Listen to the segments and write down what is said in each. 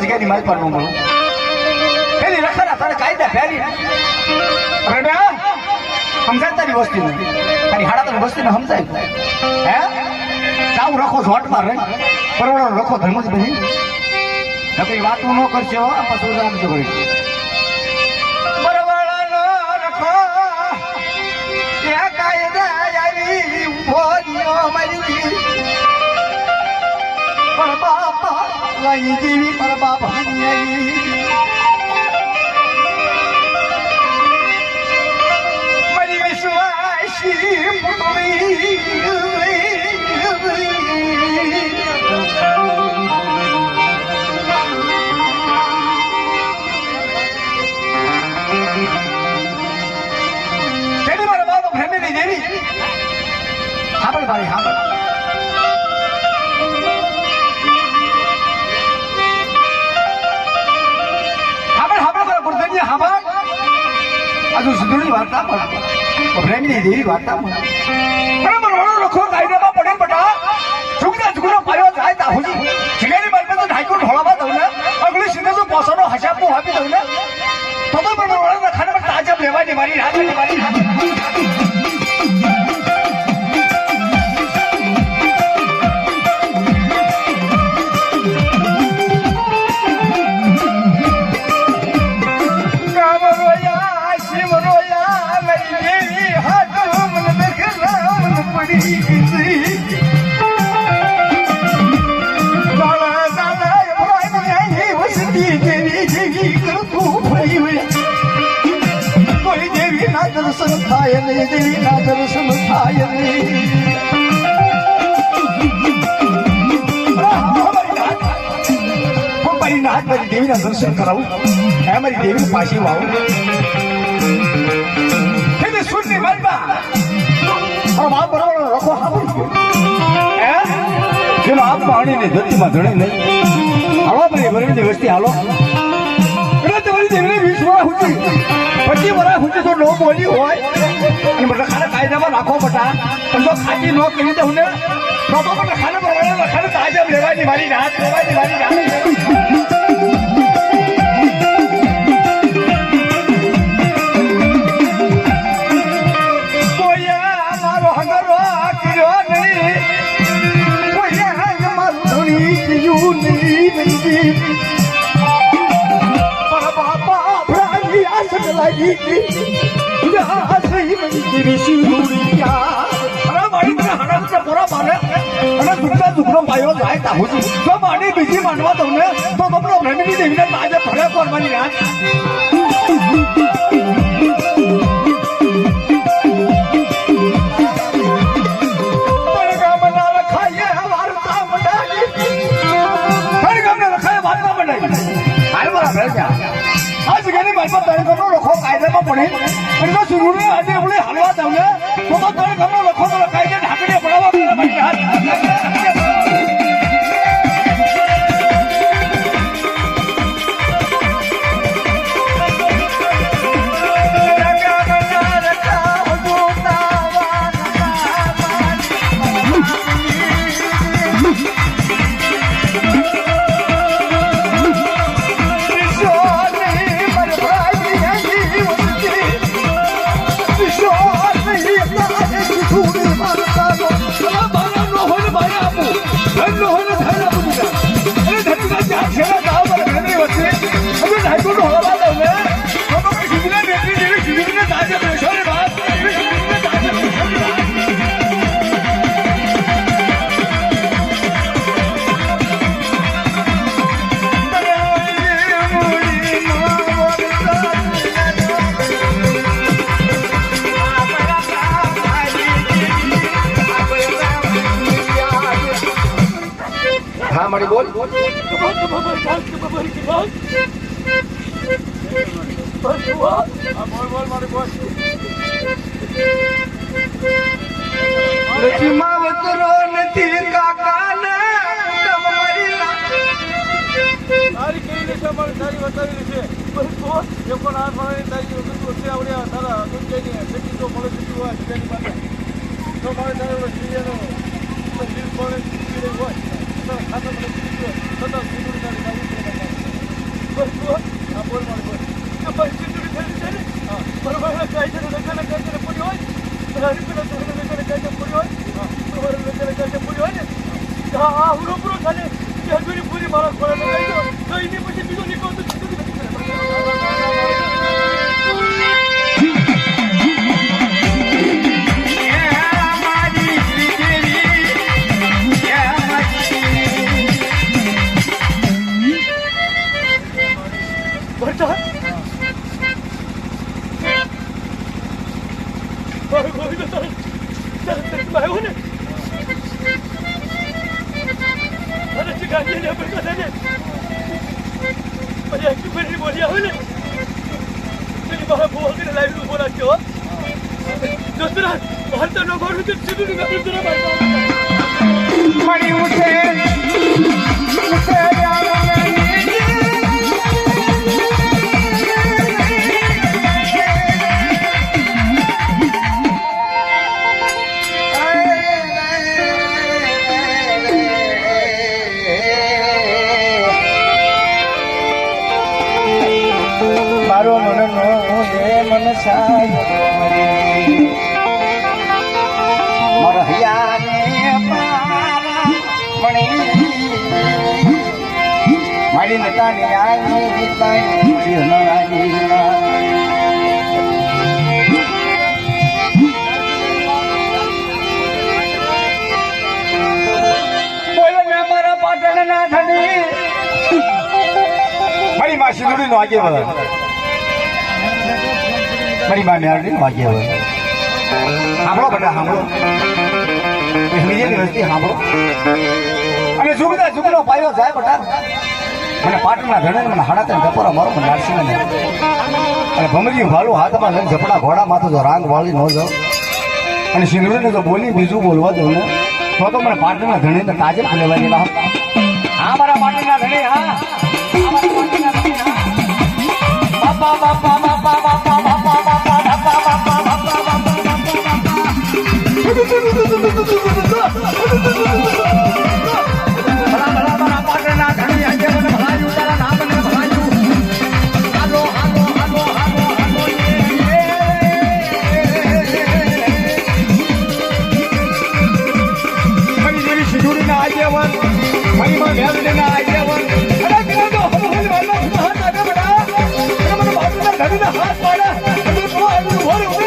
જગ્યાની માલ પરનું એની રખાના તારે કાયદા ફેરી સમજાય તારી વસ્તી નથી તારી હાડા તારી વસ્તી ને સમજાય હે ચાવું રખો ઝોટમાં રહી પરવડો રખો ધર્મ જ બધી વાતો ન કરશો પછી રાખજો કરી કાયદા આવી ઊભો દિયો મરી પર બાપા લઈ જીવી પણ બાપા સિંધુની વાર્તા પણ પ્રેમની દેવી વાર્તા પણ બરાબર વડો લખો કાયદામાં પડે બટા. ચૂકના ચૂકનો પાયો જાય તાહુજી શિકારી મારી તો ઢાઈકો ઢોળાવા દઉં ને. અગલી સિંધુ તો પોસોનો હસાપો આપી દઉં ને. તો તો પણ વડો લખાને પણ તાજબ લેવાની મારી રાત મારી દર્શન થાય નહીં દેવીના દર્શન થાય નહીં નાથ મારી દેવીના દર્શન કરાવું હે મારી દેવી પાછી વાવું એને સુનની મારી બા બાપ બરાબર રખો સાંભળી હે જેનો આપ પાણીની ધરતીમાં ધણે નહીં હાલો મારી વરણની વસ્તી હાલો વર્ષ સુધી પચીસ વર્ષ સુધી તો નો બોલી હોય. એ બધા ખાને કાયદામાં રાખો બટા પણ જો ખાતી નો કહી દઉં ને, તો તો બધા ખાને બરાબર ખાને તાજબ લેવાની મારી રાત, લેવાની મારી રાત. કોયા મારો હંગરો માની બીજી માનવા દઉં ને તો તમને ભ્રમિની દેવીને તાજે ભલે કરવાની રાત તળગામના રખાઈએ વાર્તા મંડાવી. તળગામના રખાઈએ વાર્તા મંડાવી. હાલ મારા ભેજા. આ જગ્યાની બાજુમાં તળગામનો લખો કાયદામાં પડે. અને જો સુરુને આજે આપણે હાલવા દઉં ને, તો તો તળગામનો જઈને કેટલી તો મળે થતી હોય તેની માટે જો મારે તારે સિરિયાનો બિલ પડે હોય, તો ખાતા મને કીધું છતાં સિંગુડી તારી લાગુ બસ જુઓ હા બોલ મારે બોલ તો બસ સિંગુડી થઈ છે ને? હા. બરોબર કાયદા લખાને કાયદા પડી હોય? હરી પેલા તો લખાને કાયદા પડી હોય? હા. બરોબર લખાને કાયદા પડી હોય ને? હા હા હું રૂબરૂ ખાલી હજુરી પૂરી મારા ખોરાક લઈ દો તો એની પછી બીજો નીકળતો નથી معي هنا તારો મનનો જે મન સાયો મારી નતાની આની ગીતાની હનાની મારી માસી નો આગે બધા મારી માં મેરડી નો હવે. સાંભળો બધા, સાંભળો. વસ્તી સાંભળો. અને જુગડા જુગડો પાયો જાય બધા? મને પાટણના ધણે મને હાડા ગપોરા મારો, મને લાડસી ને. અને ભમરી ભાલું હાથમાં લઈને ઝપડા ઘોડા માથે જો રાંગ વાળી ન જાઉં. અને સિંદુરને જો બોલી બીજું બોલવા દઉં ને, તો તો મને પાટણના ઘણીને તાજે લેવાની હા, મારા પાટણના ધણી, હા. મહિમા મેળવીને આવ્યા હોય અરે કેવો તો હલવાના નવીના હાથ પાડ્યા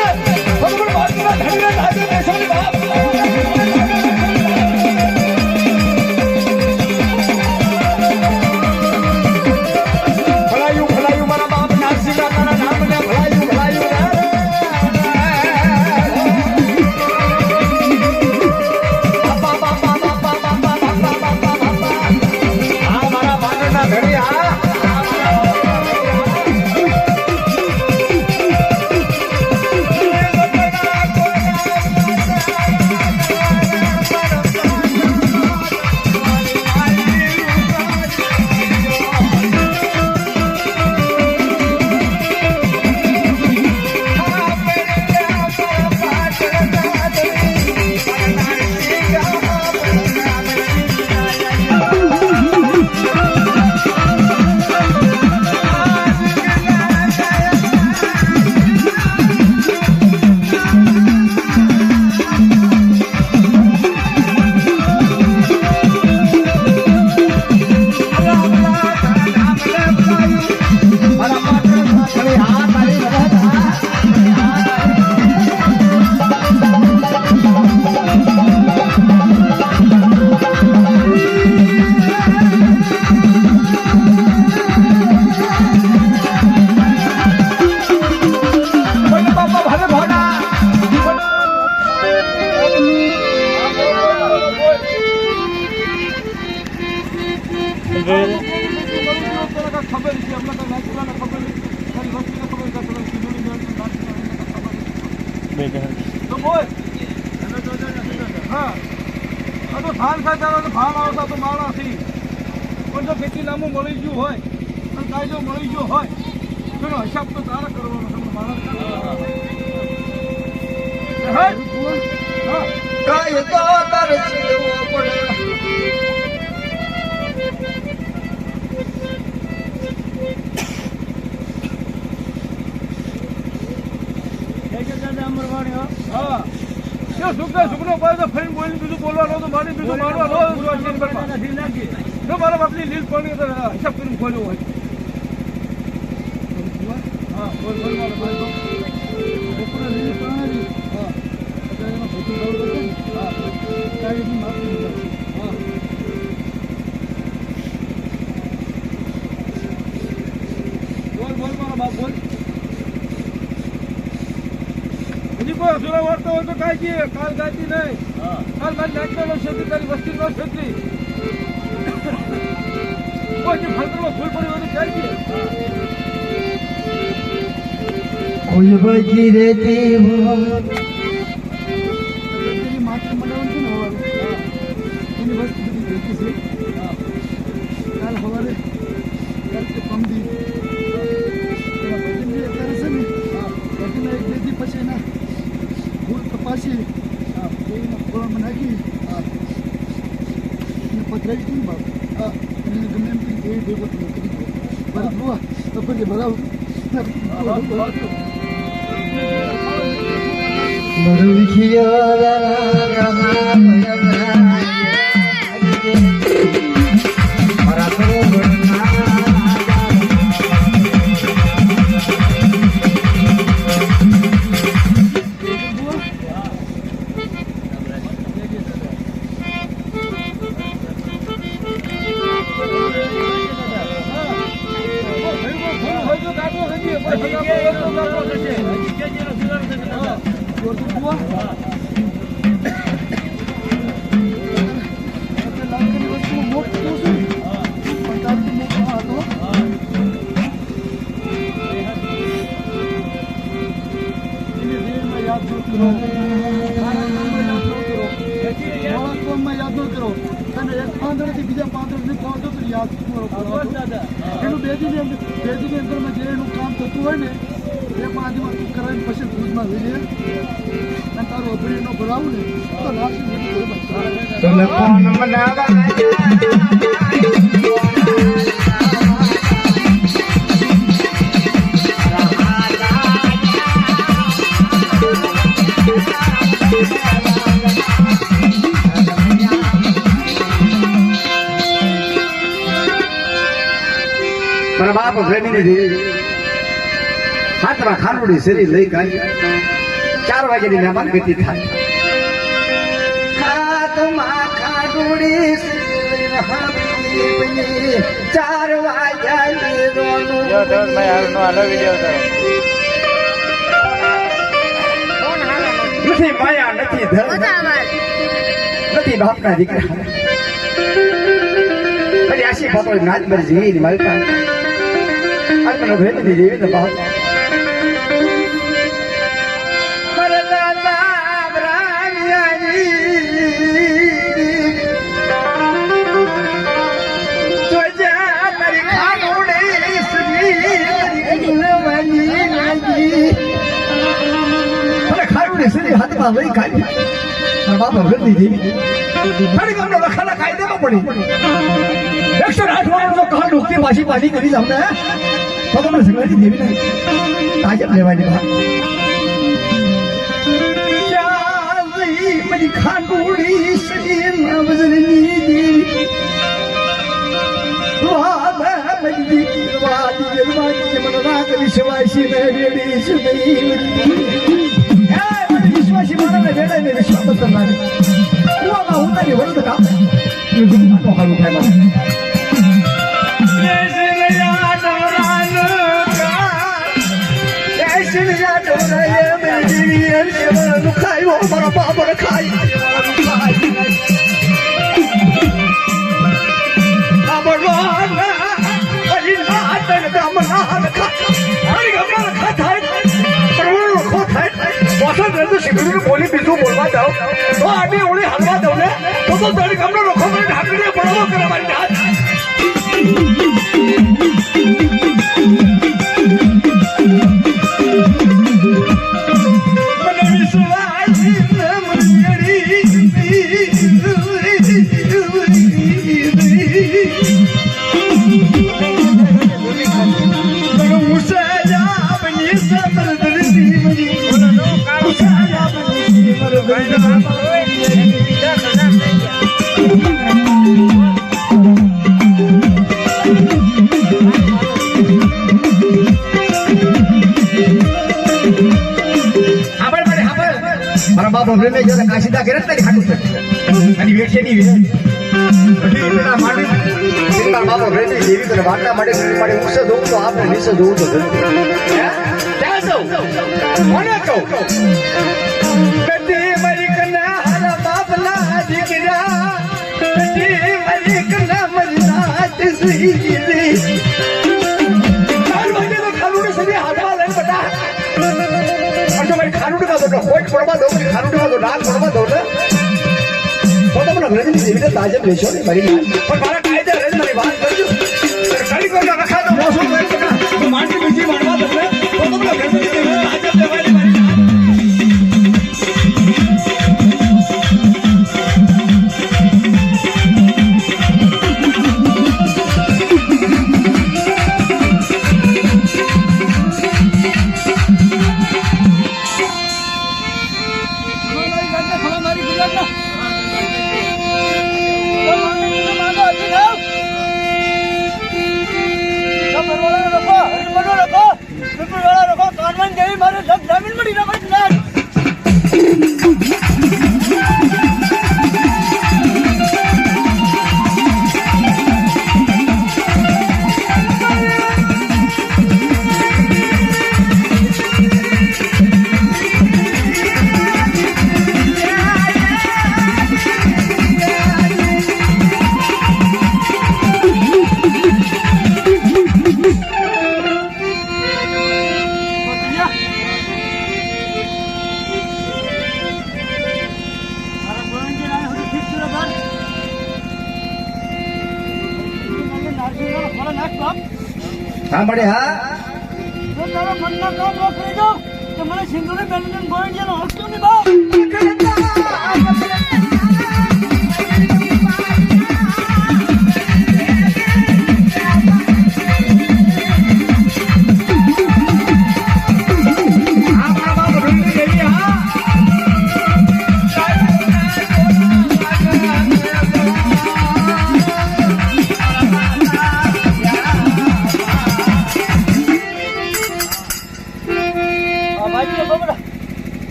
સુખને પાડે તો ફરીને બોલીને બીજું બોલવાનો તો મારી બીજું મારવાનો. જો મારા બાપની લીલ પડી તો હિસાબ કરીને બોલ્યો હોય હા બોલ બોલ મારો ભાઈ બોલ. બોલ બોલ મારો બાપ બોલ હજી કોઈ અસુરા વાળતો હોય તો કાંઈ કહે કાલ ગાતી નહીં કાલ મારી નાચવાનો છેતરી તારી વસ્તી નો છેતરી કોઈ જે ફળતરમાં ફૂલ પડ્યું હોય તો ક્યારે કહે ફોર્મ નાખી એને પધરાવી હતી ને બાપ અને એને ગમે એમ કરીને એ ભેગો તમે કરી દો બરાબર બુઆ તો કોણ બાપ ખાંડુડી શેરી લઈ કાઢી ચાર વાગ્યાની મહેમાન ગતિ થાય ખાંડુડી હબીબની ચાર નથી માયા નથી ધર્મ નથી દીકરા અરે આશી પાતો નાચ મરી જીવી મારી પાસે આજ મને ભેટની જેવી ને બાપ હાથમાં લઈ કાઢી મારા બાપા ની જેવી ઘણી ગામનો લખાના કાયદેમાં પડી એકસો આઠ વાળો જો કહા ડૂબતી પાછી પાછી કરી જાવ ને તો તમને સંગાતી દેવી નહીં તાજબ લેવાની વાત મરી ખાંડુડી સજી નવજની દેવી વાદા મરી વાદી જરવાની મન રાગ વિશ્વાસી ને વેડી સુદઈ બધું તો હાલું થાય મારે બોલી બીજું બોલવા જાઓ. તો આટલી ઓળી હલવા દઉં ને? તો તો તારી ગામનો મને ઢાંકીને બળવો કરે મારી જાત અઢી ઈંટના માંડી સિંગાર બાપો પ્રેમે જેવી તને વાટના માટે મારી ઉસે જોવું તો આપણે નીચે જોવું તો. ક્યાં જાઉં? અને જો મારી ખાનુડી માં દો હોઈટ પડવા દો મારી ખાનુડી માં તમને રજની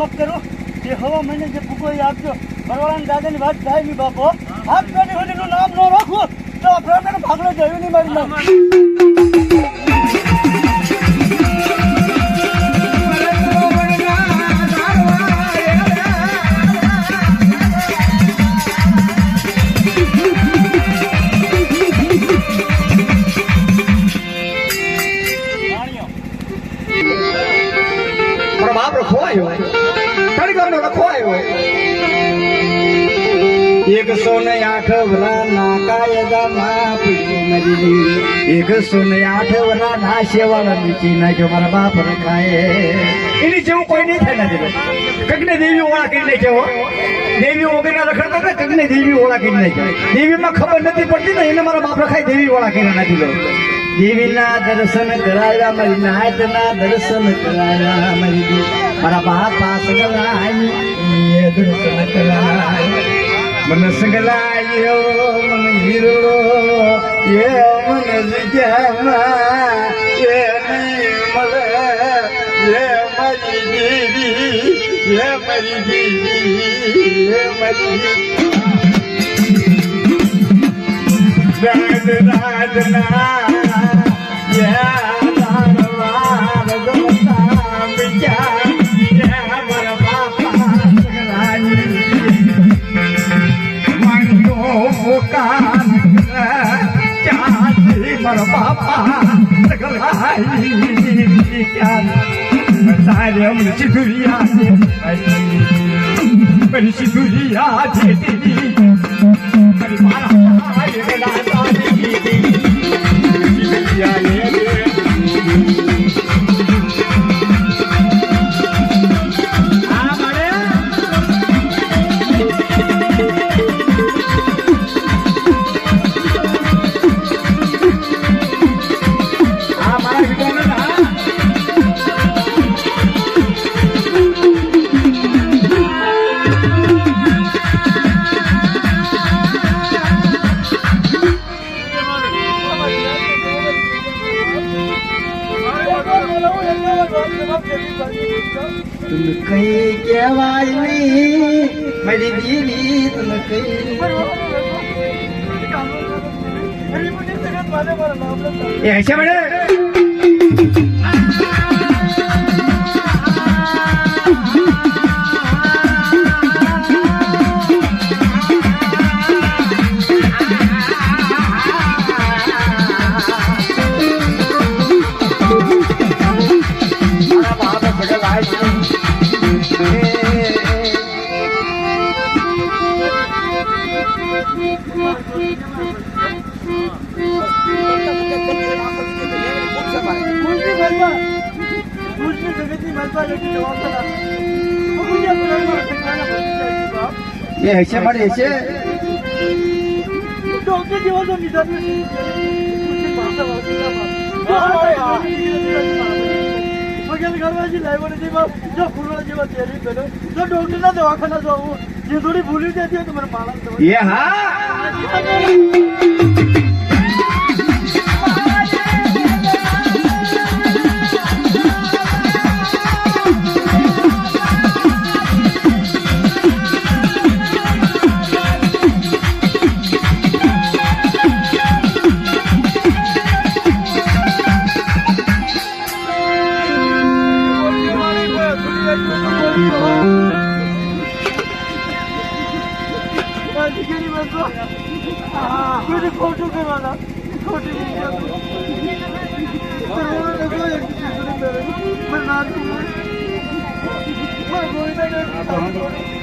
હું કરો. તે હવા મહિને જે ફૂકો એ આપજો. કરવાળાને દાદાની વાત થાય નહીં બાપો. હાથ પેઢી સુધીનું નામ ન રાખવું. તો આપણે ભાગલો જોયું નહીં મારી નામ મારો એકસો ને આઠ વરા ના કાયદા માં મરી એકસો ને આઠ વરા ના સેવાળા નીચી નાખ્યો મારા બાપ રખાય એની જેવું કોઈ નહીં થાય નથી કગને દેવી ઓળા કરી નાખ્યો દેવી ઓગેના રખડતા હતા કગને દેવી ઓળા કરી નાખ્યો દેવીમાં ખબર નથી પડતી ને એને મારા બાપ રખાય દેવી ઓળા કરી નાખી દો દેવીના દર્શન કરાયા મારી નાથના દર્શન કરાવ્યા મારી મારા બાપા સગલાઈ એ દર્શન કરાય મન સગલાયો મન હીરો એ મન જગ્યામાં એ નહીં મળે એ મારી દેવી એ મારી તારે અમને સિધુરિયા છે સિધુરિયા છે નહીં મારી દીવી તને કઈ એ હશે મારે હશે દવાખાના જવું જે થોડી ભૂલી જતી હોય તો મને માણસ એ હા खोटू के वाला खोटू मैं नाच मैं गोविंदा